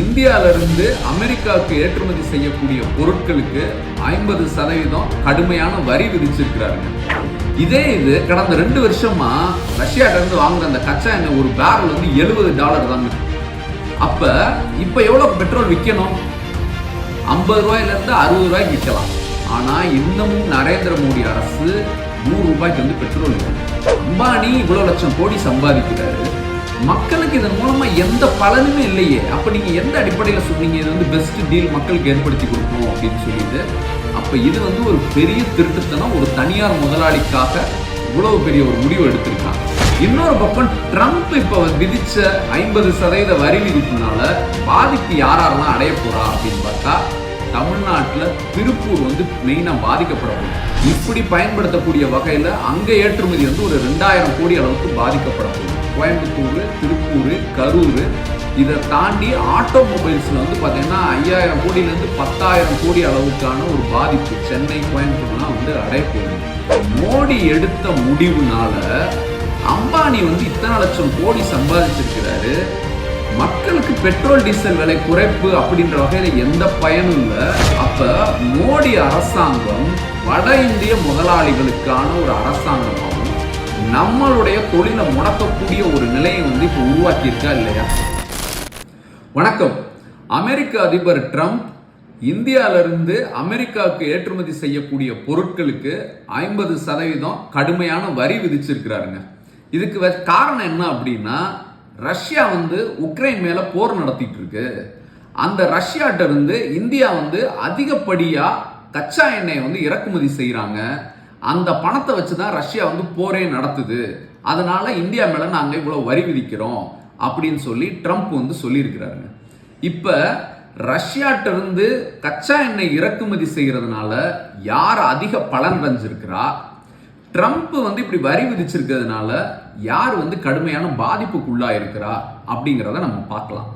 இந்தியாவிலிருந்து அமெரிக்காவுக்கு ஏற்றுமதி செய்யக்கூடிய பொருட்களுக்கு ஐம்பது சதவீதம் கடுமையான வரி விதிச்சிருக்கிறாருங்க. இதே இது கடந்த ரெண்டு வருஷமா ரஷ்யாட்ட இருந்து வாங்குற அந்த கச்சா எண்ணெய் ஒரு பேரல் வந்து எழுபது டாலர் தாங்க. அப்ப இப்ப எவ்வளவு பெட்ரோல் விற்கணும் ஐம்பது ரூபாயில இருந்து அறுபது ரூபாய்க்கு விற்கலாம் ஆனா இன்னமும் நரேந்திர மோடி அரசு நூறு ரூபாய்க்கு வந்து பெட்ரோல் அம்பானி இவ்வளவு லட்சம் கோடி சம்பாதிக்கிறாரு. மக்களுக்கு இதன் மூலமா எந்த பலனுமே இல்லையே. அப்ப நீங்க எந்த அடிப்படையில சொன்னீங்க இது வந்து பெஸ்ட் டீல் மக்களுக்கு ஏற்படுத்தி கொடுக்கணும் அப்படின்னு சொல்லிட்டு. அப்ப இது வந்து ஒரு பெரிய திருட்டுத்தனம். ஒரு தனியார் முதலாளிக்காக இவ்வளவு பெரிய ஒரு முடிவு எடுத்திருக்காங்க. இன்னொரு பக்கம் ட்ரம்ப் இப்போ விதிச்ச ஐம்பது சதவீத வரி விதிப்புனால பாதிப்பு யாரெல்லாம் அடைய போறா அப்படின்னு பார்த்தா தமிழ்நாட்டுல திருப்பூர் வந்து மெயினா பாதிக்கப்படக்கூடும் இப்படி பயன்படுத்தக்கூடிய வகையில அங்க ஏற்றுமதி வந்து ஒரு ரெண்டாயிரம் கோடி அளவுக்கு பாதிக்கப்படக்கூடும் கோயம்புத்தூர் திருப்பூர் கரூர் இதை தாண்டி ஆட்டோமொபைல்ஸில் வந்து பார்த்தீங்கன்னா ஐயாயிரம் கோடியிலேருந்து பத்தாயிரம் கோடி அளவுக்கான ஒரு பாதிப்பு சென்னை கோயம்புத்தூர்லாம் வந்து அடைய மோடி எடுத்த முடிவுனால அம்பானி வந்து இத்தனை லட்சம் கோடி சம்பாதிச்சிருக்கிறாரு. மக்களுக்கு பெட்ரோல் டீசல் விலை குறைப்பு அப்படின்ற வகையில் எந்த பயனும் இல்லை. அப்போ மோடி அரசாங்கம் வட இந்திய முதலாளிகளுக்கான ஒரு அரசாங்கம் நம்மளுடைய தொழிலை முடக்கக்கூடிய ஒரு நிலையை வந்து இப்போ உருவாக்கியிருக்கா இல்லையா? வணக்கம். அமெரிக்க அதிபர் ட்ரம்ப் இந்தியாவிலிருந்து அமெரிக்காவுக்கு ஏற்றுமதி செய்யக்கூடிய பொருட்களுக்கு ஐம்பது சதவீதம் கடுமையான வரி விதிச்சிருக்கிறாருங்க. இதுக்கு காரணம் என்ன அப்படின்னா ரஷ்யா வந்து உக்ரைன் மேலே போர் நடத்திட்டு இருக்கு அந்த ரஷ்யாட்ட இருந்து இந்தியா வந்து அதிகப்படியாக கச்சா எண்ணெயை வந்து இறக்குமதி செய்கிறாங்க அந்த பணத்தை வச்சு தான் ரஷ்யா வந்து போரே நடத்துது. அதனால இந்தியா மேலே நாங்கள் இவ்வளோ வரி விதிக்கிறோம் அப்படின்னு சொல்லி ட்ரம்ப் வந்து சொல்லியிருக்கிறாருங்க. இப்போ ரஷ்யாட்ட இருந்து கச்சா எண்ணெய் இறக்குமதி செய்கிறதுனால யார் அதிக பலன் அடைஞ்சிருக்கிறா? ட்ரம்ப் வந்து இப்படி வரி விதிச்சிருக்கிறதுனால யார் வந்து கடுமையான பாதிப்புக்குள்ளா இருக்கிறா அப்படிங்கிறத நம்ம பார்க்கலாம்.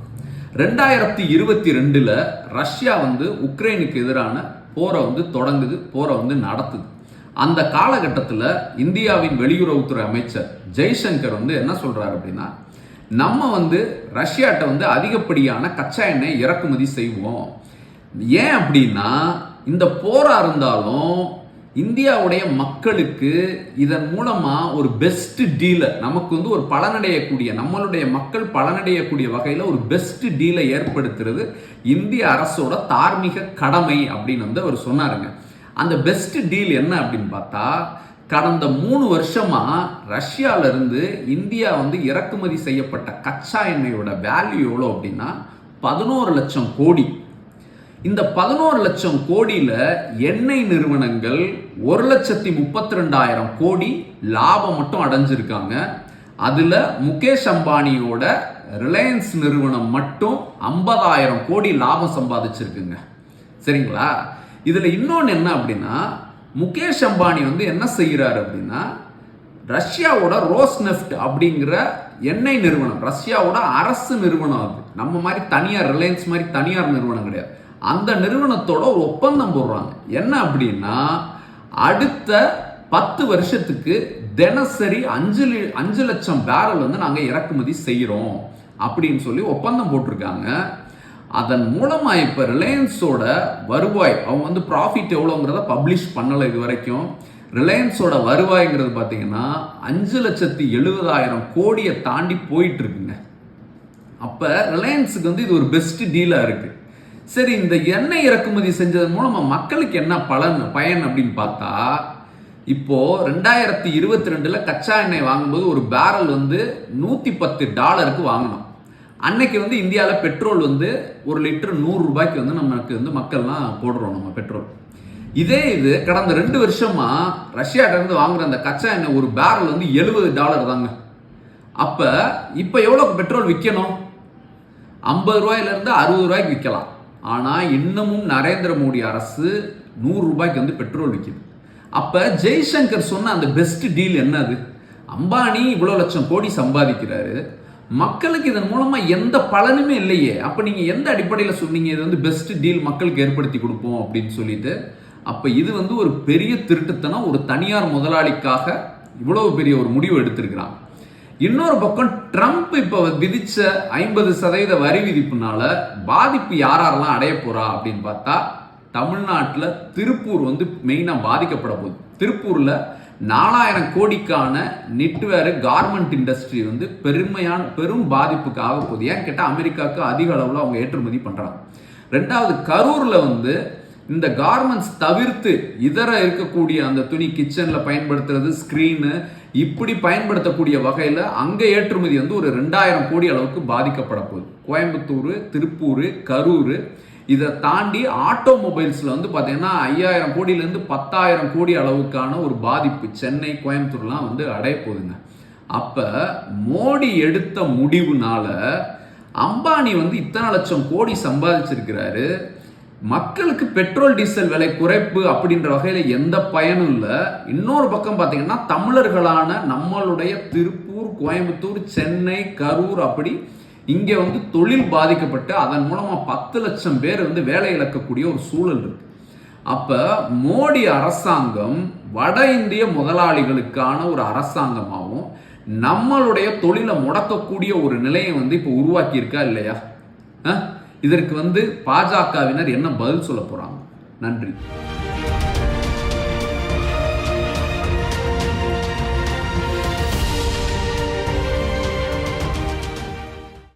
ரெண்டாயிரத்தி இருபத்தி ரெண்டில் ரஷ்யா வந்து உக்ரைனுக்கு எதிரான போரை வந்து தொடங்குது போரை வந்து நடத்துது. அந்த காலகட்டத்தில் இந்தியாவின் வெளியுறவுத்துறை அமைச்சர் ஜெய்சங்கர் வந்து என்ன சொல்கிறார் அப்படின்னா நம்ம வந்து ரஷ்யாட்ட வந்து அதிகப்படியான கச்சா எண்ணெய் இறக்குமதி செய்வோம். ஏன் அப்படின்னா இந்த போராக இருந்தாலும் இந்தியாவுடைய மக்களுக்கு இதன் மூலமாக ஒரு பெஸ்ட் டீலை நமக்கு வந்து ஒரு பலனடையக்கூடிய நம்மளுடைய மக்கள் பலனடையக்கூடிய வகையில் ஒரு பெஸ்ட் டீலை ஏற்படுத்துறது இந்திய அரசோட தார்மீக கடமை அப்படின்னு வந்து அவர் சொன்னாருங்க. அந்த பெஸ்ட் டீல் என்ன அப்படின்னு பார்த்தா கடந்த மூணு வருஷமா ரஷ்யால இருந்து இந்தியா வந்து இறக்குமதி செய்யப்பட்ட கச்சா எண்ணெயோட வேல்யூ எவ்வளோ அப்படின்னா பதினோரு லட்சம் கோடி. இந்த பதினோரு லட்சம் கோடியில் எண்ணெய் நிறுவனங்கள் ஒரு லட்சத்தி முப்பத்தி ரெண்டாயிரம் கோடி லாபம் மட்டும் அடைஞ்சிருக்காங்க. அதில் முகேஷ் அம்பானியோட ரிலையன்ஸ் நிறுவனம் மட்டும் ஐம்பதாயிரம் கோடி லாபம் சம்பாதிச்சிருக்குங்க. சரிங்களா? இதில் இன்னொன்று என்ன அப்படின்னா முகேஷ் அம்பானி வந்து என்ன செய்கிறாரு அப்படின்னா ரஷ்யாவோட ரோஸ்நெஃப்ட் அப்படிங்கிற எண்ணெய் நிறுவனம் ரஷ்யாவோட அரசு நிறுவனம் அது. நம்ம மாதிரி தனியார் ரிலையன்ஸ் மாதிரி தனியார் நிறுவனம் கிடையாது. அந்த நிறுவனத்தோட ஒரு ஒப்பந்தம் போடுறாங்க. என்ன அப்படின்னா அடுத்த பத்து வருஷத்துக்கு தினசரி அஞ்சு லி- அஞ்சு லட்சம் பேரல் வந்து நாங்கள் இறக்குமதி செய்கிறோம் அப்படின்னு சொல்லி ஒப்பந்தம் போட்டிருக்காங்க. அதன் மூலமாக இப்போ ரிலையன்ஸோட வருவாய் அவங்க வந்து ப்ராஃபிட் எவ்வளோங்கிறத பப்ளிஷ் பண்ணலை இது வரைக்கும் ரிலையன்ஸோட வருவாய்ங்கிறது பார்த்தீங்கன்னா அஞ்சு லட்சத்தி எழுபதாயிரம் கோடியை தாண்டி போயிட்டு இருக்குங்க ரிலையன்ஸுக்கு வந்து இது ஒரு பெஸ்ட் டீலாக இருக்கு. சரி இந்த எண்ணெய் இறக்குமதி செஞ்சதன் மூலமாக மக்களுக்கு என்ன பலன் பயன் அப்படின்னு பார்த்தா இப்போ ரெண்டாயிரத்தி இருபத்தி ரெண்டில் கச்சா எண்ணெய் வாங்கும்போது ஒரு பேரல் வந்து நூற்றி பத்து டாலருக்கு வாங்கினோம். அன்னைக்கு வந்து இந்தியாவில் பெட்ரோல் வந்து ஒரு லிட்டர் நூறு ரூபாய்க்கு வந்து நமக்கு வந்து மக்கள்லாம் போடுறோம் நம்ம பெட்ரோல். இதே இது கடந்த ரெண்டு வருஷமா ரஷ்யாட்டிருந்து வாங்குற அந்த கச்சா எண்ணெய் ஒரு பேரல் வந்து எழுபது டாலர் தாங்க. அப்போ இப்போ எவ்வளோ பெட்ரோல் விற்கணும் ஐம்பது ரூபாயிலேருந்து அறுபது ரூபாய்க்கு விற்கலாம் ஆனால் இன்னமும் நரேந்திர மோடி அரசு நூறு ரூபாய்க்கு வந்து பெட்ரோல் விற்கிது அப்போ ஜெய்சங்கர் சொன்ன அந்த பெஸ்ட் டீல் என்னது? அம்பானி இவ்வளோ லட்சம் கோடி சம்பாதிக்கிறாரு. மக்களுக்கு இதன் மூலமாக எந்த பலனுமே இல்லையே. அப்போ நீங்கள் எந்த அடிப்படையில் சொன்னீங்க இது வந்து பெஸ்ட் டீல் மக்களுக்கு ஏற்படுத்தி கொடுப்போம் அப்படின்னு சொல்லிட்டு? அப்போ இது வந்து ஒரு பெரிய திருட்டுத்தனம் ஒரு தனியார் முதலாளிக்காக இவ்வளவு பெரிய ஒரு முடிவு எடுத்திருக்கிறாங்க. இன்னொரு பக்கம் ட்ரம்ப் இப்போ விதிச்ச ஐம்பது சதவீத வரி விதிப்புனால பாதிப்பு யாரெல்லாம் அடைய போறா அப்படின்னு பார்த்தா தமிழ்நாட்டில் திருப்பூர் வந்து மெயினாக பாதிக்கப்பட போகுது. திருப்பூரில் நாலாயிரம் கோடிக்கான நெட்வேர் கார்மெண்ட் இண்டஸ்ட்ரி வந்து பெருமையான பெரும் பாதிப்புக்கு ஆக போகுது. ஏன்னு கேட்டால் அமெரிக்காவுக்கு அதிக அளவில் அவங்க ஏற்றுமதி பண்ணுறாங்க ரெண்டாவது கரூரில் வந்து இந்த கார்மெண்ட்ஸ் தவிர்த்து இதர இருக்கக்கூடிய அந்த துணி கிச்சனில் பயன்படுத்துறது ஸ்க்ரீனு இப்படி பயன்படுத்தக்கூடிய வகையில் அங்கே ஏற்றுமதி வந்து ஒரு ரெண்டாயிரம் கோடி அளவுக்கு பாதிக்கப்பட போகுது. கோயம்புத்தூர் திருப்பூர் கரூர் இதை தாண்டி ஆட்டோமொபைல்ஸில் வந்து பார்த்தீங்கன்னா ஐயாயிரம் கோடியிலேருந்து பத்தாயிரம் கோடி அளவுக்கான ஒரு பாதிப்பு சென்னை கோயம்புத்தூர்லாம் வந்து அடைய போகுதுங்க. அப்போ மோடி எடுத்த முடிவுனால அம்பானி வந்து இத்தனை லட்சம் கோடி சம்பாதிச்சிருக்கிறாரு. மக்களுக்கு பெட்ரோல் டீசல் விலை குறைப்பு அப்படின்ற வகையில் எந்த பயனும் இல்லை. இன்னொரு பக்கம் பார்த்தீங்கன்னா தமிழர்களான நம்மளுடைய திருப்பூர் கோயம்புத்தூர் சென்னை கரூர் அப்படி இங்கே வந்து தொழில் பாதிக்கப்பட்டு அதன் மூலமாக பத்து லட்சம் பேர் வந்து வேலை இழக்கக்கூடிய ஒரு சூழல் இருக்கு. அப்போ மோடி அரசாங்கம் வட இந்திய முதலாளிகளுக்கான ஒரு அரசாங்கமாகவும் நம்மளுடைய தொழிலை முடக்கக்கூடிய ஒரு நிலையை வந்து இப்போ உருவாக்கியிருக்கா இல்லையா? இதற்கு வந்து பாஜகவினர் என்ன பதில் சொல்ல போகிறாங்க நன்றி.